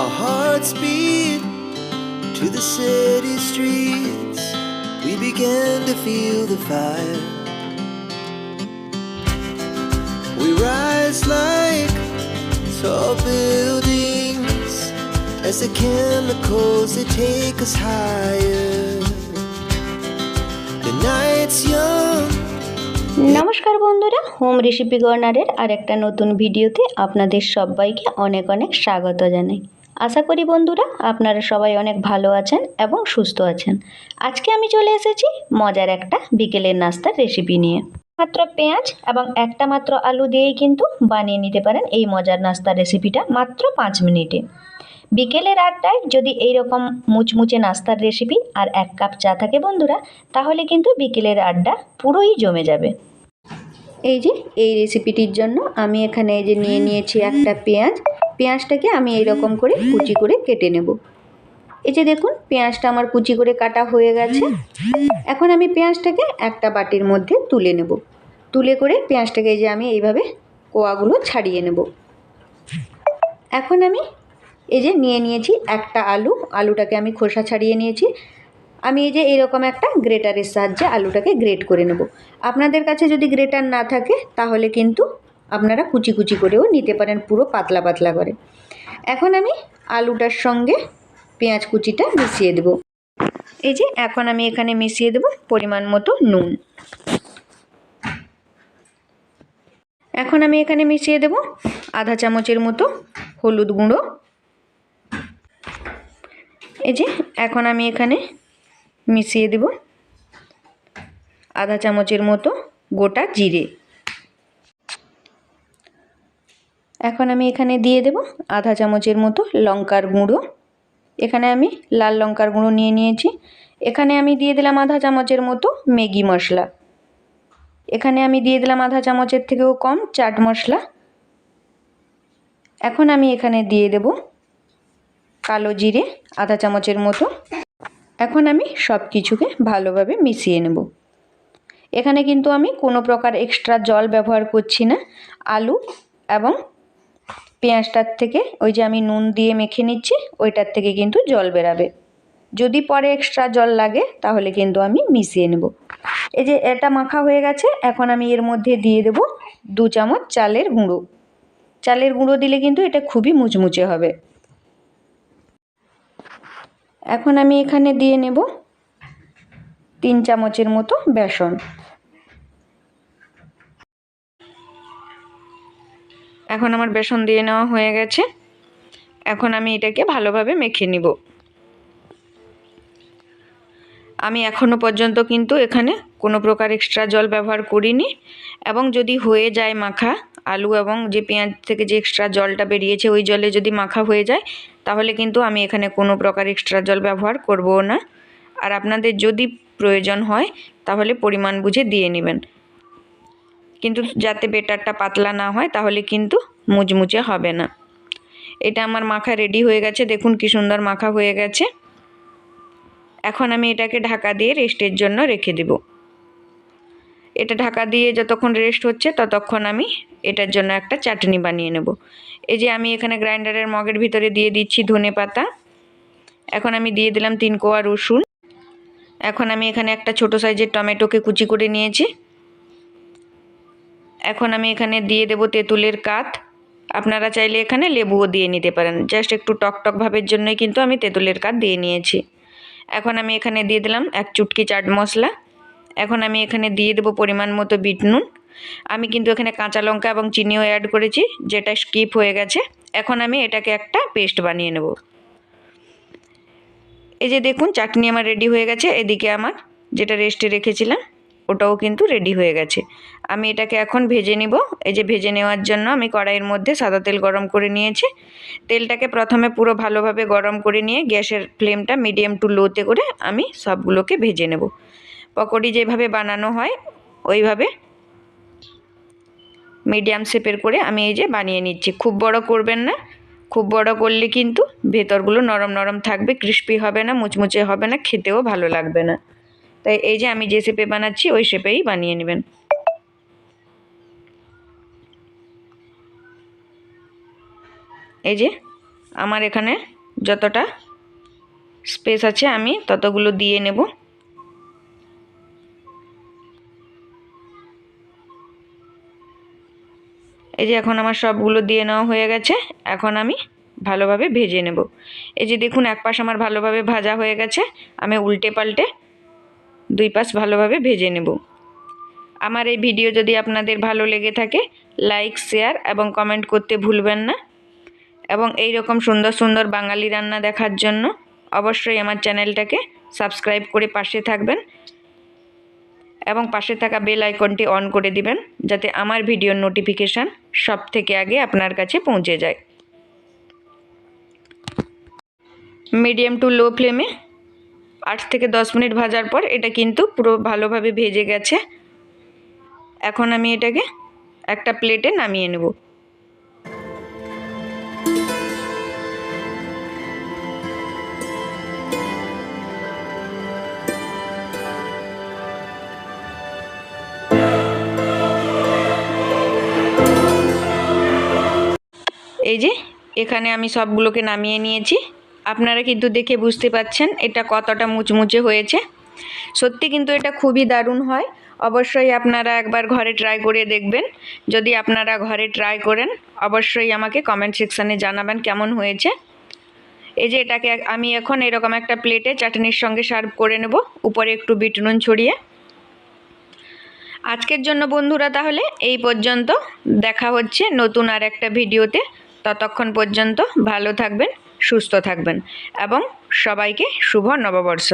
Our hearts beat to the city streets. We began to feel the fire. We rise like tall buildings as the chemicals they take us higher. The night's young. নমস্কার বন্ধুরা home recipe কর্নারের আর একটা নতুন ভিডিওতে আপনাদের সবাইকে অনেক অনেক স্বাগত জানাই আশা করি বন্ধুরা আপনারা সবাই অনেক ভালো আছেন এবং সুস্থ আছেন। আজকে আমি চলে এসেছি মজার একটা বিকেলের নাস্তার রেসিপি নিয়ে। মাত্র পেঁয়াজ এবং একটা মাত্র আলু দিয়েই কিন্তু বানিয়ে নিতে পারেন এই মজার নাস্তার রেসিপিটা মাত্র পাঁচ মিনিটে। বিকেলের আড্ডায় যদি এই রকম মুচমুচে নাস্তার রেসিপি আর এক কাপ চা থাকে বন্ধুরা, তাহলে কিন্তু বিকেলের আড্ডা পুরোই জমে যাবে। এই যে, এই রেসিপিটির জন্য আমি এখানে এই যে নিয়ে নিয়েছি একটা পেঁয়াজ পেঁয়াজটাকে আমি এইরকম করে কুচি করে কেটে নেব। এই যে দেখুন, পেঁয়াজটা আমার কুচি করে কাটা হয়ে গেছে। এখন আমি পেঁয়াজটাকে একটা বাটির মধ্যে তুলে নেব। তুলে করে পেঁয়াজটাকে যে আমি এইভাবে কোয়াগুলো ছাড়িয়ে নেব। এখন আমি এই যে নিয়ে নিয়েছি একটা আলু। আলুটাকে আমি খোসা ছাড়িয়ে নিয়েছি। আমি এই যে এরকম একটা গ্রেটারের সাহায্যে আলুটাকে গ্রেট করে নেব। আপনাদের কাছে যদি গ্রেটার না থাকে, তাহলে কিন্তু আপনারা কুচি কুচি করেও নিতে পারেন পুরো পাতলা পাতলা করে। এখন আমি আলুটার সঙ্গে পেঁয়াজ কুচিটা মিশিয়ে দেব। এই যে এখন আমি এখানে মিশিয়ে দেব পরিমাণ মতো নুন। এখন আমি এখানে মিশিয়ে দেব আধা চামচের মতো হলুদ গুঁড়ো। এই যে এখন আমি এখানে মিশিয়ে দেব আধা চামচের মতো গোটা জিরে। এখন আমি এখানে দিয়ে দেব আধা চামচের মতো লঙ্কার গুঁড়ো। এখানে আমি লাল লঙ্কার গুঁড়ো নিয়ে নিয়েছি। এখানে আমি দিয়ে দিলাম আধা চামচের মতো ম্যাগি মশলা। এখানে আমি দিয়ে দিলাম আধা চামচের থেকেও কম চাট মশলা। এখন আমি এখানে দিয়ে দেব কালো জিরে আধা চামচের মতো। এখন আমি সব কিছুকে ভালোভাবে মিশিয়ে নেব। এখানে কিন্তু আমি কোনো প্রকার এক্সট্রা জল ব্যবহার করছি না। আলু এবং পেঁয়াজটার থেকে, ওই যে আমি নুন দিয়ে মেখে নিচ্ছি, ওইটার থেকে কিন্তু জল বেরাবে। যদি পরে এক্সট্রা জল লাগে, তাহলে কিন্তু আমি মিশিয়ে নেব। এই যে এটা মাখা হয়ে গেছে, এখন আমি এর মধ্যে দিয়ে দেব দু চামচ চালের গুঁড়ো। চালের গুঁড়ো দিলে কিন্তু এটা খুবই মুচমুচে হবে। এখন আমি এখানে দিয়ে নেব তিন চামচের মতো বেসন। এখন আমার বেসন দিয়ে নেওয়া হয়ে গেছে। এখন আমি এটাকে ভালোভাবে মেখে নিব। আমি এখনও পর্যন্ত কিন্তু এখানে কোনো প্রকার এক্সট্রা জল ব্যবহার করিনি এবং যদি হয়ে যায় মাখা, আলু এবং যে পেঁয়াজ থেকে যে এক্সট্রা জলটা বেরিয়েছে ওই জলে যদি মাখা হয়ে যায়, তাহলে কিন্তু আমি এখানে কোনো প্রকার এক্সট্রা জল ব্যবহার করব না। আর আপনাদের যদি প্রয়োজন হয়, তাহলে পরিমাণ বুঝে দিয়ে নেবেন। কিন্তু যাতে বেটারটা পাতলা না হয়, তাহলে কিন্তু মুচমুচে হবে না। এটা আমার মাখা রেডি হয়ে গেছে, দেখুন কি সুন্দর মাখা হয়ে গেছে। এখন আমি এটাকে ঢাকা দিয়ে রেস্টের জন্য রেখে দেব। এটা ঢাকা দিয়ে যতক্ষণ রেস্ট হচ্ছে, ততক্ষণ আমি এটার জন্য একটা চাটনি বানিয়ে নেব। এই যে আমি এখানে গ্রাইন্ডারের মগের ভিতরে দিয়ে দিচ্ছি ধনে পাতা। এখন আমি দিয়ে দিলাম তিন কোয়া রসুন। এখন আমি এখানে একটা ছোট সাইজের টমেটোকে কুচি করে নিয়েছি। এখন আমি এখানে দিয়ে দেব তেঁতুলের কাঠ আপনারা চাইলে এখানে লেবুও দিয়ে নিতে পারেন। জাস্ট একটু টক টক ভাবের জন্যই কিন্তু আমি তেঁতুলের কাঠ দিয়ে নিয়েছি। এখন আমি এখানে দিয়ে দিলাম এক চুটকি চাট মশলা। এখন আমি এখানে দিয়ে দেবো পরিমাণ মতো বিট নুন। আমি কিন্তু এখানে কাঁচা লঙ্কা এবং চিনিও অ্যাড করেছি, যেটা স্কিপ হয়ে গেছে। এখন আমি এটাকে একটা পেস্ট বানিয়ে নেব। এই যে দেখুন, চাটনি আমার রেডি হয়ে গেছে। এদিকে আমার যেটা রেস্টে রেখেছিলাম ওটাও কিন্তু রেডি হয়ে গেছে। আমি এটাকে এখন ভেজে নিব। এই যে ভেজে নেওয়ার জন্য আমি কড়াইয়ের মধ্যে সাদা তেল গরম করে নিয়েছি। তেলটাকে প্রথমে পুরো ভালোভাবে গরম করে নিয়ে গ্যাসের ফ্লেমটা মিডিয়াম টু লোতে করে আমি সবগুলোকে ভেজে নেব। পকোড়ি যেভাবে বানানো হয়, ওইভাবে মিডিয়াম শেপের করে আমি এই যে বানিয়ে নিচ্ছি। খুব বড় করবেন না। খুব বড় করলে কিন্তু ভেতরগুলো নরম নরম থাকবে ক্রিস্পি হবে না, মুচমুচে হবে না, খেতেও ভালো লাগবে না। তাই এই যে আমি যে শেপে বানাচ্ছি, ওই শেপেই বানিয়ে নেবেন। এই যে আমার এখানে যতটা স্পেস আছে আমি ততগুলো দিয়ে নেব। এই যে এখন আমার সবগুলো দিয়ে নেওয়া হয়ে গেছে, এখন আমি ভালোভাবে ভেজে নেব। এই যে দেখুন এক পাশ আমার ভালোভাবে ভাজা হয়ে গেছে, আমি উল্টে পাল্টে দুই পাশ ভালোভাবে ভেজে নেব। আমার এই ভিডিও যদি আপনাদের ভালো লেগে থাকে লাইক শেয়ার এবং কমেন্ট করতে ভুলবেন না। এবং এই রকম সুন্দর সুন্দর বাঙালি রান্না দেখার জন্য অবশ্যই আমার চ্যানেলটাকে সাবস্ক্রাইব করে পাশে থাকবেন এবং পাশে থাকা বেল আইকনটি অন করে দিবেন, যাতে আমার ভিডিওর নোটিফিকেশান সব থেকে আগে আপনার কাছে পৌঁছে যায়। মিডিয়াম টু লো ফ্লেমে আট থেকে দশ মিনিট ভাজার পর এটা কিন্তু পুরো ভালোভাবে ভেজে গেছে। এখন আমি এটাকে একটা প্লেটে নামিয়ে নেব। এই যে, এখানে আমি সবগুলোকে নামিয়ে নিয়েছি। আপনারা কিন্তু দেখে বুঝতে পাচ্ছেন এটা কতটা মুচমুচে হয়েছে। সত্যি কিন্তু এটা খুবই দারুণ হয়। অবশ্যই আপনারা একবার ঘরে ট্রাই করে দেখবেন। যদি আপনারা ঘরে ট্রাই করেন, অবশ্যই আমাকে কমেন্ট সেকশানে জানাবেন কেমন হয়েছে। এই যে এটাকে আমি এখন এরকম একটা প্লেটে চাটনির সঙ্গে সার্ভ করে নেব। উপরে একটু বিট নুন ছড়িয়ে। আজকের জন্য বন্ধুরা তাহলে এই পর্যন্ত। দেখা হচ্ছে নতুন আর একটা ভিডিওতে ততক্ষণ পর্যন্ত ভালো থাকবেন। সুস্থ থাকবেন এবং সবাইকে শুভ নববর্ষ।